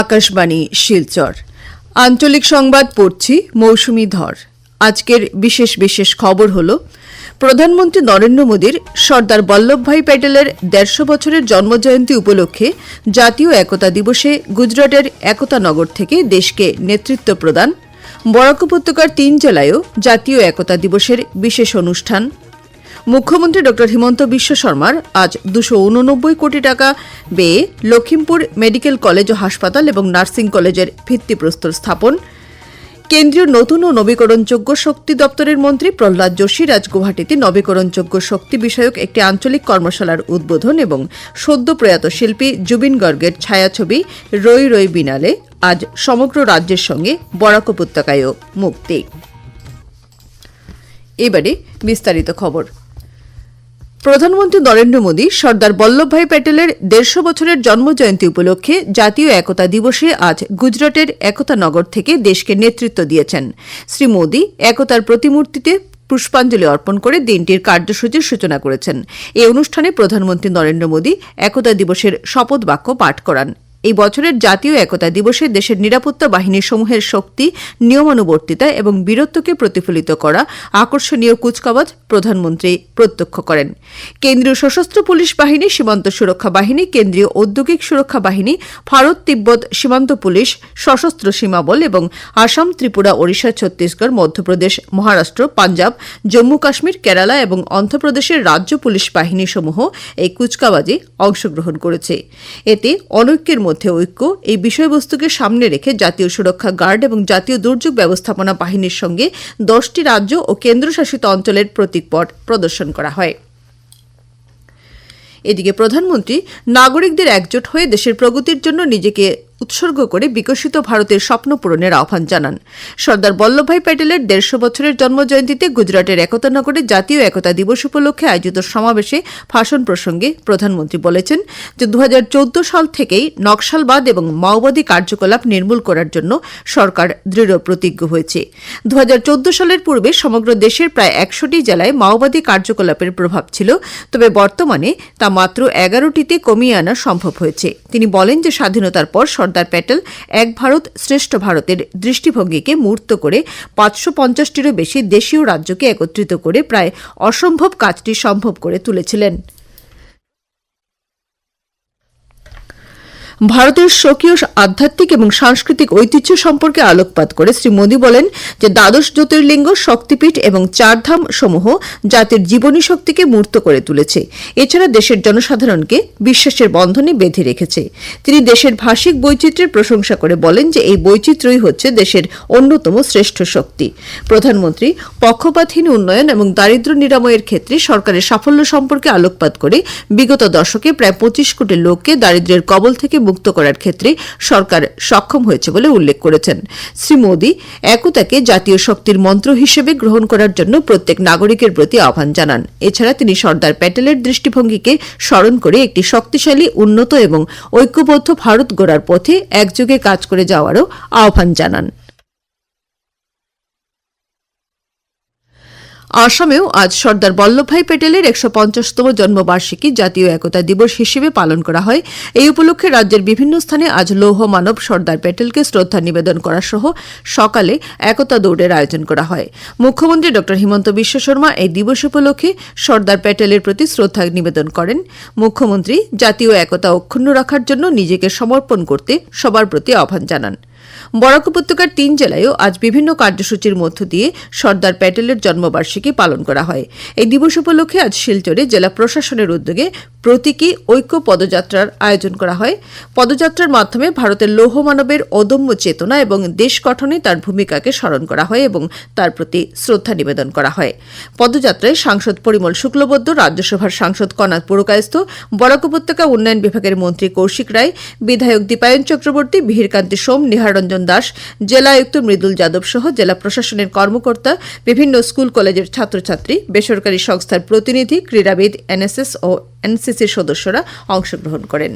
আকাশবাণী, শিলচর। আঞ্চলিক সংবাদ পড়ছি মৌসুমি ধর। আজকের বিশেষ বিশেষ খবর হল, প্রধানমন্ত্রী নরেন্দ্র মোদীর সর্দার বল্লভভাই প্যাটেলের দেড়শো বছরের জন্মজয়ন্তী উপলক্ষে জাতীয় একতা দিবসে গুজরাটের একতা নগর থেকে দেশকে নেতৃত্ব প্রদান। বরাক উপত্যকার তিন জেলায়ও জাতীয় একতা দিবসের বিশেষ অনুষ্ঠান। মুখ্যমন্ত্রী ড হিমন্ত বিশ্ব শর্মার আজ দুশো উননব্বই কোটি টাকা ব্যয়ে লখিমপুর মেডিকেল কলেজ ও হাসপাতাল এবং নার্সিং কলেজের ভিত্তিপ্রস্তর স্থাপন। কেন্দ্রীয় নতুন ও নবীকরণযোগ্য শক্তি দপ্তরের মন্ত্রী প্রহ্লাদ যোশী আজ গুয়াহাটিতে নবীকরণযোগ্য শক্তি বিষয়ক একটি আঞ্চলিক কর্মশালার উদ্বোধন এবং সদ্য প্রয়াত শিল্পী জুবিন গর্গের ছায়াছবি রই রই বিনালে আজ সমগ্র রাজ্যের সঙ্গে বরাক উপত্যকায়ও মুক্তি। এবারে বিস্তারিত খবর। প্রধানমন্ত্রী নরেন্দ্র মোদী সর্দার বল্লভভাই প্যাটেলের দেড়শো বছরের জন্মজয়ন্তী উপলক্ষে জাতীয় একতা দিবসে আজ গুজরাটের একতা নগর থেকে দেশকে নেতৃত্ব দিয়েছেন। শ্রী মোদী একতার প্রতিমূর্তিতে পুষ্পাঞ্জলি অর্পণ করে দিনটির কার্যসূচির সূচনা করেছেন। এই অনুষ্ঠানে প্রধানমন্ত্রী নরেন্দ্র মোদী একতা দিবসের শপথ বাক্য পাঠ করান। এই বছরের জাতীয় একতা দিবসে দেশের নিরাপত্তা বাহিনী সমূহের শক্তি, নিয়মানুবর্তিতা এবং বীরত্বকে প্রতিফলিত করা আকর্ষণীয় কুচকাওয়াজ প্রধানমন্ত্রী প্রত্যক্ষ করেন। কেন্দ্রীয় সশস্ত্র পুলিশ বাহিনী, সীমান্ত সুরক্ষা বাহিনী, কেন্দ্রীয় ঔদ্যোগিক সুরক্ষা বাহিনী, ভারত তিব্বত সীমান্ত পুলিশ, সশস্ত্র সীমাবল এবং আসাম, ত্রিপুরা, ওড়িশা, ছত্তিশগড়, মধ্যপ্রদেশ, মহারাষ্ট্র, পাঞ্জাব, জম্মু কাশ্মীর, কেরালা এবং অন্ধ্রপ্রদেশের রাজ্য পুলিশ বাহিনী সমূহ এই কুচকাওয়াজে অংশগ্রহণ করেছে। এতে অনৈক্যের মধ্যে ঐক্য, এই বিষয়বস্তুকে সামনে রেখে জাতীয় সুরক্ষা গার্ড এবং জাতীয় দুর্যোগ ব্যবস্থাপনা বাহিনীর সঙ্গে দশটি রাজ্য ও কেন্দ্রশাসিত অঞ্চলের প্রতীকপট প্রদর্শন করা হয়। এদিকে প্রধানমন্ত্রী নাগরিকদের একজোট হয়ে দেশের প্রগতির জন্য নিজেকে উৎসর্গ করে বিকশিত ভারতের স্বপ্ন পূরণের আহ্বান জানান। সর্দার বল্লভভাই প্যাটেলের দেড়শো বছরের জন্মজয়ন্তীতে গুজরাটের একতানগরে জাতীয় একতা দিবস উপলক্ষে আয়োজিত সমাবেশে ভাষণ প্রসঙ্গে প্রধানমন্ত্রী বলেছেন যে দু হাজার চৌদ্দ সাল থেকেই নকশালবাদ এবং মাওবাদী কার্যকলাপ নির্মূল করার জন্য সরকার দৃঢ় প্রতিজ্ঞ হয়েছে। দু হাজার চৌদ্দ সালের পূর্বে সমগ্র দেশের প্রায় একশোটি জেলায় মাওবাদী কার্যকলাপের প্রভাব ছিল, তবে বর্তমানে তা মাত্র এগারোটিতে কমিয়ে আনা সম্ভব হয়েছে। তিনি বলেন যে স্বাধীনতার পর সর্দার প্যাটেল এক ভারত শ্রেষ্ঠ ভারতের দৃষ্টিভঙ্গিকে মূর্ত করে পাঁচশো পঞ্চাশটিরও বেশি দেশীয় রাজ্যকে একত্রিত করে প্রায় অসম্ভব কাজটি সম্ভব করে তুলেছিলেন। ভারতের স্বকীয় আধ্যাত্মিক এবং সাংস্কৃতিক ঐতিহ্য সম্পর্কে আলোকপাত করে শ্রী মোদী বলেন যে দ্বাদশ জ্যোতির্লিঙ্গ, শক্তিপীঠ এবং চারধাম সমূহ জাতির জীবনী শক্তিকে মূর্ত করে তুলেছে। এছাড়া দেশের জনসাধারণকে বিশ্বাসের বন্ধনে বেঁধে রেখেছে। তিনি দেশের ভাষিক বৈচিত্র্যের প্রশংসা করে বলেন যে এই বৈচিত্র্যই হচ্ছে দেশের অন্যতম শ্রেষ্ঠ শক্তি। প্রধানমন্ত্রী পক্ষপাতহীন উন্নয়ন এবং দারিদ্র নিরাময়ের ক্ষেত্রে সরকারের সাফল্য সম্পর্কে আলোকপাত করে বিগত দশকে প্রায় পঁচিশ কোটি লোককে দারিদ্র্যের কবল থেকে মুক্ত করার ক্ষেত্রে সরকার সক্ষম হয়েছে বলে উল্লেখ করেছেন। শ্রী মোদী একতাকে জাতীয় শক্তির মন্ত্র হিসেবে গ্রহণ করার জন্য প্রত্যেক নাগরিকের প্রতি আহ্বান জানান। এছাড়া তিনি সর্দার প্যাটেলের দৃষ্টিভঙ্গিকে স্মরণ করে একটি শক্তিশালী, উন্নত এবং ঐক্যবদ্ধ ভারত গড়ার পথে একযোগে কাজ করে যাওয়ারও আহ্বান জানান। আসামেও আজ সর্দার বল্লভভাই প্যাটেলের একশো পঞ্চাশতম জন্মবার্ষিকী জাতীয় একতা দিবস হিসেবে পালন করা হয়। এই উপলক্ষে রাজ্যের বিভিন্ন স্থানে আজ লৌহ মানব সর্দার প্যাটেলকে শ্রদ্ধা নিবেদন করা সহ সকালে একতা দৌড়ের আয়োজন করা হয়। মুখ্যমন্ত্রী ড হিমন্ত বিশ্ব শর্মা এই দিবস উপলক্ষে সর্দার প্যাটেলের প্রতি শ্রদ্ধা নিবেদন করেন। মুখ্যমন্ত্রী জাতীয় একতা অক্ষুণ্ণ রাখার জন্য নিজেকে সমর্পণ করতে সবার প্রতি আহ্বান জানান। বরাক উপত্যকার তিন জেলায়ও আজ বিভিন্ন কার্যসূচির মধ্য দিয়ে সর্দার প্যাটেলের জন্মবার্ষিকী পালন করা হয়। এই দিবস উপলক্ষে আজ শিলচরে জেলা প্রশাসনের উদ্যোগে প্রতীকী ঐক্য পদযাত্রার আয়োজন করা হয়। পদযাত্রার মাধ্যমে ভারতের লৌহ মানবের অদম্য চেতনা এবং দেশ গঠনে তার ভূমিকাকে স্মরণ করা হয় এবং তার প্রতি শ্রদ্ধা নিবেদন করা হয়। পদযাত্রায় সাংসদ পরিমল শুক্লবদ্ধ রাজ্যসভার সাংসদ কনাথ পুরকায়স্থ, বরাক উপত্যকা উন্নয়ন বিভাগের মন্ত্রী কৌশিক রায়, বিধায়ক দীপায়ন চক্রবর্তী মিহিরকান্তি সোম নিহারঞ্জন দাস, জেলা আয়ুক্ত মৃদুল যাদব সহ জেলা প্রশাসনের কর্মকর্তা, বিভিন্ন স্কুল কলেজের ছাত্রছাত্রী, বেসরকারি সংস্থার প্রতিনিধি, ক্রীড়াবিদ, এনএসএস ও এনসিসির সদস্যরা অংশগ্রহণ করেন।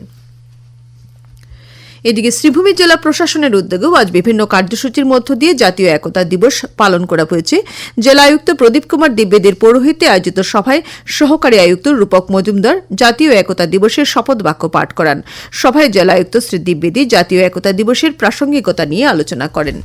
এদিকে শ্রীভূমি জেলা প্রশাসনের উদ্যোগেও আজ বিভিন্ন কার্যসূচির মধ্য দিয়ে জাতীয় একতা দিবস পালন করা হয়েছে। জেলা আয়ুক্ত প্রদীপ কুমার দিব্যেদের পৌরোহিত্যে আয়োজিত সভায় সহকারী আয়ুক্ত রূপক মজুমদার জাতীয় একতা দিবসের শপথ বাক্য পাঠ করান। সভায় জেলা আয়ুক্ত শ্রী দিব্যেদী জাতীয় একতা দিবসের প্রাসঙ্গিকতা নিয়ে আলোচনা করেন।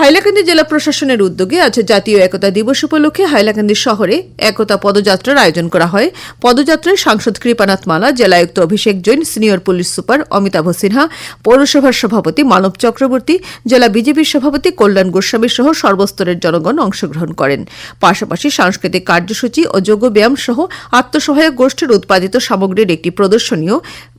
হাইলাকান্দি জেলা প্রশাসনের উদ্যোগে আজ জাতীয় একতা দিবস উপলক্ষে হাইলাকান্দি শহরে একতা পদযাত্রার আয়োজন করা হয়। পদযাত্রায় সাংসদ কৃপানাথ মালা, জেলা আয়ুক্ত Abhishek Jain, senior police super Amitabh Sinha, পৌরসভার সভাপতি মানব চক্রবর্তী, জেলা বিজেপির সভাপতি কল্যাণ গোস্বামী সহ সর্বস্তরের জনগণ অংশগ্রহণ করেন। পাশাপাশি সাংস্কৃতিক কার্যসূচি ও যোগব্যায়াম সহ আত্মসহায়ক গোষ্ঠীর উৎপাদিত সামগ্রীর একটি প্রদর্শনীয়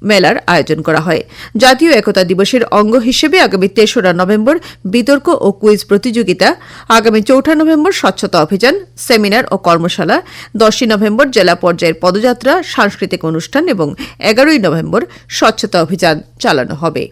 মেলার আয়োজন করা হয়। জাতীয় একতা দিবসের অঙ্গ হিসেবে আগামী তেসরা নভেম্বর বিতর্ক ও কুইজ প্রতিযোগিতা আগামী চৌঠা নভেম্বর স্বচ্ছতা অভিযান, সেমিনার ও কর্মশালা, দশই নভেম্বর জেলা পর্যায়ের পদযাত্রা, সাংস্কৃতিক অনুষ্ঠান এবং এগারোই নভেম্বর স্বচ্ছতা অভিযান চালানো হবে।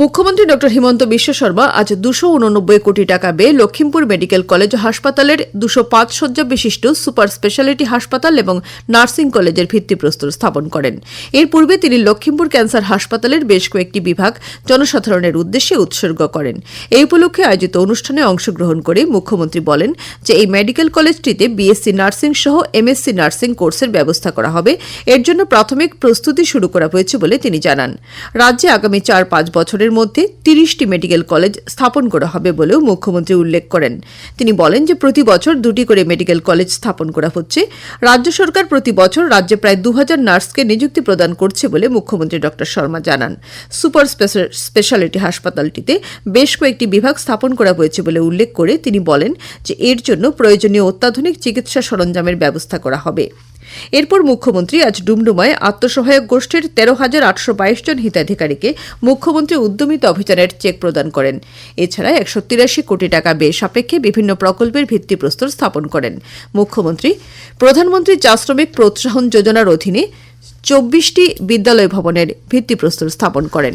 মুখ্যমন্ত্রী ডক্টর হিমন্ত বিশ্ব শর্মা আজ দুশো উননব্বই কোটি টাকা ব্যয়ে লক্ষ্মীমপুর মেডিকেল কলেজ হাসপাতালের দুশো পাঁচ শয্যা বিশিষ্ট সুপার স্পেশালিটি হাসপাতাল এবং নার্সিং কলেজের ভিত্তিপ্রস্তর স্থাপন করেন। এর পূর্বে তিনি লক্ষ্মীমপুর ক্যান্সার হাসপাতালের বেশ কয়েকটি বিভাগ জনসাধারণের উদ্দেশ্যে উৎসর্গ করেন। এই উপলক্ষে আয়োজিত অনুষ্ঠানে অংশগ্রহণ করে মুখ্যমন্ত্রী বলেন যে এই মেডিকেল কলেজটিতে বিএসসি নার্সিং সহ এমএসসি নার্সিং কোর্সের ব্যবস্থা করা হবে। এর জন্য প্রাথমিক প্রস্তুতি শুরু করা হয়েছে বলে তিনি জানান। রাজ্যে আগামী চার পাঁচ বছরের মধ্যে তিরিশটি মেডিকেল কলেজ স্থাপন করা হবে বলেও মুখ্যমন্ত্রী উল্লেখ করেন। তিনি বলেন যে প্রতি বছর দুটি করে মেডিকেল কলেজ স্থাপন করা হচ্ছে। রাজ্য সরকার প্রতি বছর রাজ্যে প্রায় দু হাজার নার্সকে নিযুক্তি প্রদান করছে বলে মুখ্যমন্ত্রী ড. শর্মা জানান। সুপার স্পেশালিটি হাসপাতালটিতে বেশ কয়েকটি বিভাগ স্থাপন করা হয়েছে বলে উল্লেখ করে তিনি বলেন যে এর জন্য প্রয়োজনীয় অত্যাধুনিক চিকিৎসা সরঞ্জামের ব্যবস্থা করা হবে। এরপর মুখ্যমন্ত্রী আজ ডুমডুমায় আত্মসহায়ক গোষ্ঠীর তেরো হাজার আটশো বাইশ জন হিতাধিকারীকে মুখ্যমন্ত্রী উদ্যমিত অভিযানের চেক প্রদান করেন। এছাড়া একশো তিরাশি কোটি টাকা ব্যয় সাপেক্ষে বিভিন্ন প্রকল্পের ভিত্তিপ্রস্তর স্থাপন করেন। মুখ্যমন্ত্রী, প্রধানমন্ত্রী চা শ্রমিক প্রোৎসাহন যোজনার অধীনে চব্বিশটি বিদ্যালয় ভবনের ভিত্তিপ্রস্তর স্থাপন করেন।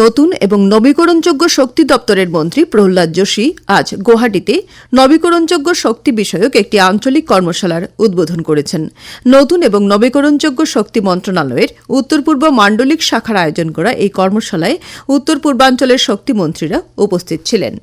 নতুন এবং নবীকরণযোগ্য শক্তি দপ্তরের মন্ত্রী প্রহ্লাদ যোশী আজ গুয়াহাটিতে নবীকরণযোগ্য শক্তি বিষয়ক একটি আঞ্চলিক কর্মশালার উদ্বোধন করেছেন। নতুন এবং নবীকরণযোগ্য শক্তি মন্ত্রণালয়ের উত্তর পূর্ব মাণ্ডলিক শাখার আয়োজন করা এই কর্মশালায় উত্তর পূর্বাঞ্চলের শক্তিমন্ত্রীরা উপস্থিত ছিলেন।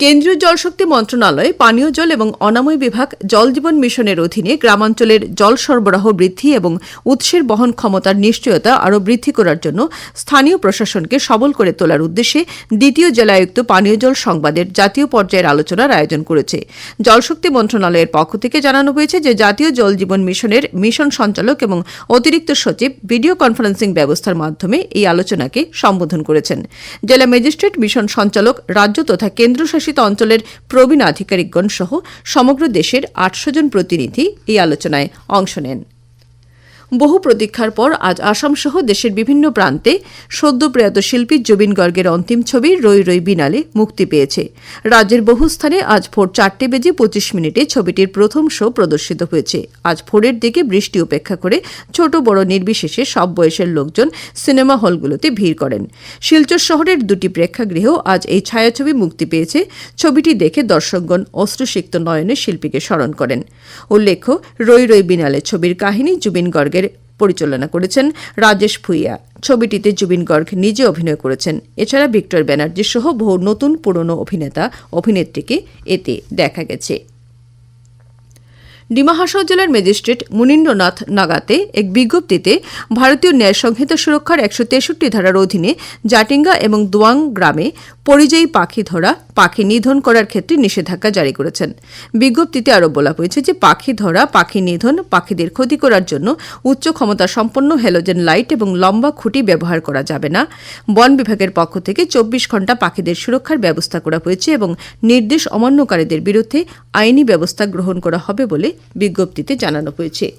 কেন্দ্রীয় জলশক্তি মন্ত্রণালয়, পানীয় জল এবং অনাময় বিভাগ জল জীবন মিশনের অধীনে গ্রামাঞ্চলের জল সরবরাহ বৃদ্ধি এবং উৎসের বহন ক্ষমতার নিশ্চয়তা আরও বৃদ্ধি করার জন্য স্থানীয় প্রশাসনকে সবল করে তোলার উদ্দেশ্যে দ্বিতীয় জেলায়ুক্ত পানীয় জল সংবাদের জাতীয় পর্যায়ের আলোচনার আয়োজন করেছে। জলশক্তি মন্ত্রণালয়ের পক্ষ থেকে জানানো হয়েছে যে জাতীয় জল জীবন মিশনের মিশন সঞ্চালক এবং অতিরিক্ত সচিব ভিডিও কনফারেন্সিং ব্যবস্থার মাধ্যমে এই আলোচনাকে সম্বোধন করেছেন। জেলা ম্যাজিস্ট্রেট, মিশন সঞ্চালক, রাজ্য তথা কেন্দ্রশাসিত অঞ্চলের প্রবীণ আধিকারিকগণ সহ সমগ্র দেশের আটশো জন প্রতিনিধি এই আলোচনায় অংশ নেন। বহু প্রতীক্ষার পর আজ আসাম সহ দেশের বিভিন্ন প্রান্তে সদ্য প্রয়াত শিল্পী জুবিন গর্গের অন্তিম ছবি রই রই বিনালে মুক্তি পেয়েছে। রাজ্যের বহু স্থানে আজ ভোর চারটে বেজে পঁচিশ মিনিটে ছবিটির প্রথম শো প্রদর্শিত হয়েছে। আজ ভোরের দিকে বৃষ্টি উপেক্ষা করে ছোট বড় নির্বিশেষে সব বয়সের লোকজন সিনেমা হলগুলোতে ভিড় করেন। শিলচর শহরের দুটি প্রেক্ষাগৃহেও আজ এই ছায়াছবি মুক্তি পেয়েছে। ছবিটি দেখে দর্শকগণ অশ্রুসিক্ত নয়নে শিল্পীকে স্মরণ করেন। উল্লেখ্য, রই রই বিনালে ছবির কাহিনী জুবিন গর্গের পরিচালনা করেছেন রাজেশ ভুইয়া। ছবিটিতে জুবিন গর্গ নিজে অভিনয় করেছেন। এছাড়া ভিক্টর ব্যানার্জি সহ বহু নতুন পুরনো অভিনেতা, অভিনেত্রীকে এতে দেখা গেছে। ডিমা হাসাও জেলার ম্যাজিস্ট্রেট মুনীন্দ্রনাথ নাগাতে এক বিজ্ঞপ্তিতে ভারতীয় ন্যায় সংহিতা সুরক্ষার একশো তেষট্টি ধারার অধীনে জাটিঙ্গা এবং দোয়াং গ্রামে পরিযায়ী পাখি ধরা, পাখি নিধন করার ক্ষেত্রে নিষেধাজ্ঞা জারি করেছেন। বিজ্ঞপ্তিতে আরও বলা হয়েছে যে পাখি ধরা, পাখি নিধন পাখিদের ক্ষতি করার জন্য উচ্চ ক্ষমতা সম্পন্ন হ্যালোজেন লাইট এবং লম্বা খুঁটি ব্যবহার করা যাবে না। বন বিভাগের পক্ষ থেকে চব্বিশ ঘণ্টা পাখিদের সুরক্ষার ব্যবস্থা করা হয়েছে এবং নির্দেশ অমান্যকারীদের বিরুদ্ধে আইনি ব্যবস্থা গ্রহণ করা হবে বলে বিজ্ঞপ্তিতে জানানো হয়েছে।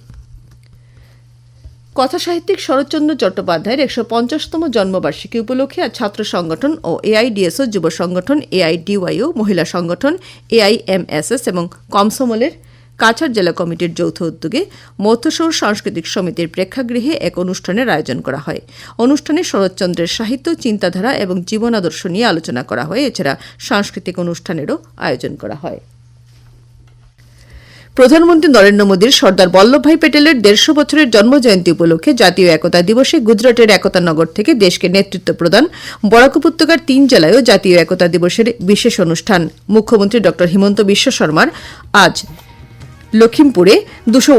কথাসাহিত্যিক শরৎচন্দ্র চট্টোপাধ্যায়ের একশো পঞ্চাশতম জন্মবার্ষিকী উপলক্ষে আজ ছাত্র সংগঠন ও এআইডিএসও, যুব সংগঠন, এআইডিওয়াইও, মহিলা সংগঠন, এআইএমএসএস এবং কমসমলের কাছাড় জেলা কমিটির যৌথ উদ্যোগে মধ্যশৌর সাংস্কৃতিক সমিতির প্রেক্ষাগৃহে এক অনুষ্ঠানের আয়োজন করা হয়। অনুষ্ঠানে শরৎচন্দ্রের সাহিত্য, চিন্তাধারা এবং জীবনাদর্শ নিয়ে আলোচনা করা হয়। এছাড়া সাংস্কৃতিক অনুষ্ঠানেরও আয়োজন করা হয়। প্রধানমন্ত্রী নরেন্দ্র মোদীর সর্দার বল্লভভাই প্যাটেলের দেড়শো বছরের জন্মজয়ন্তী উপলক্ষে জাতীয় একতা দিবসে গুজরাটের একতা নগর থেকে দেশকে নেতৃত্ব প্রদান বরাক উপত্যকার তিন জেলায়ও জাতীয় একতা দিবসের বিশেষ অনুষ্ঠান। মুখ্যমন্ত্রী ড. হিমন্ত বিশ্ব শর্মার আজ লখিমপুরে দুশো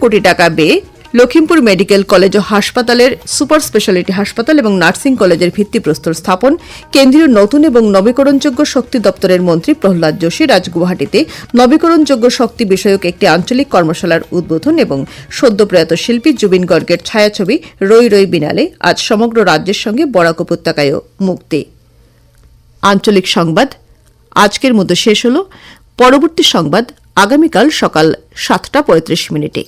কোটি টাকা ব্যয়ে লখিমপুর মেডিকেল কলেজ ও হাসপাতালের সুপার স্পেশালিটি হাসপাতাল এবং নার্সিং কলেজের ভিত্তিপ্রস্তর স্থাপন। কেন্দ্রীয় নতুন এবং নবীকরণযোগ্য শক্তি দপ্তরের মন্ত্রী প্রহ্লাদ যোশী রাজ গুয়াহাটিতে নবীকরণযোগ্য শক্তি বিষয়ক একটি আঞ্চলিক কর্মশালার উদ্বোধন এবং সদ্যপ্রয়াত শিল্পী জুবিন গর্গের ছায়াছবি রই রই বিনালে আজ সমগ্র রাজ্যের সঙ্গে বরাক উপত্যকায়ও মুক্তি। আঞ্চলিক সংবাদ, আজকের মতো শেষ হল। পরবর্তী সংবাদ আগামীকাল সকাল সাতটা পঁয়ত্রিশ মিনিটে।